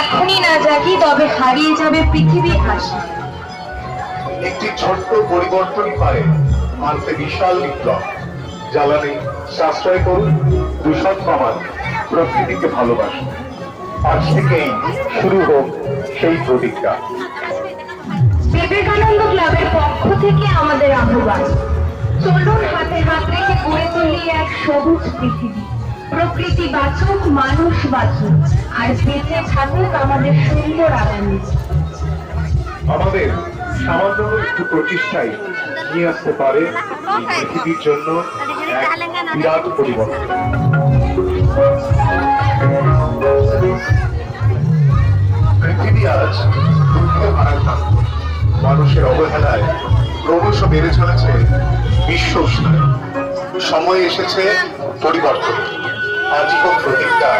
এখনই না জাগি, তবে হারিয়ে যাবে পৃথিবী হাসি। একটি ছোট্ট পরিবর্তন পায় আনতে বিশাল বিপ্লব। জ্বালানি, সাশ্রয় করুন, দূষণ কমান। প্রকৃতিকে ভালোবাসুন আজ থেকেই শুরু হোক সেই প্রতিজ্ঞা। বিবেকানন্দ ক্লাবের পক্ষ থেকে আমাদের আহ্বান চলুন হাতে হাত রেখে গড়ে তুলি এক সবুজ পৃথিবী। প্রকৃতি বাঁচুক মানুষ বাঁচুক আর বেঁচে থাকুক আমাদের সুন্দর আগামী আমাদের সামান্য একটু প্রচেষ্টাই নিয়ে আসতে পারে পৃথিবীর জন্য এক বিরাট পরিবর্তন। পৃথিবী আজ দুঃখে ভারাক্রান্ত মানুষের অবহেলায় ক্রমশ বেড়ে চলেছে বিশ্ব সময় এসেছে পরিবর্তন। হোক প্রতিজ্ঞা,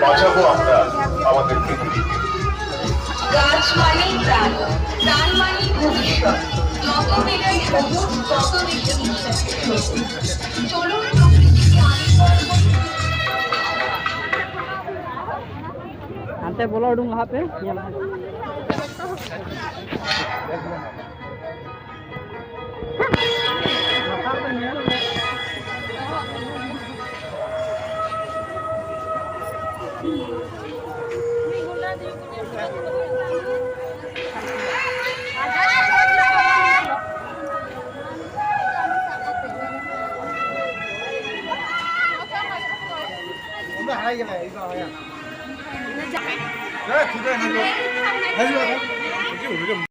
বাঁচাবো আমরা আমাদের পৃথিবীকে প্রাণ মানেই ভবিষ্যৎ। যত বেড়াই সবুজ, তত বেশি চলুন अंत बोला उड़ूंगा वहाँ पे हाय गया 来口袋拿走抬起来抬起来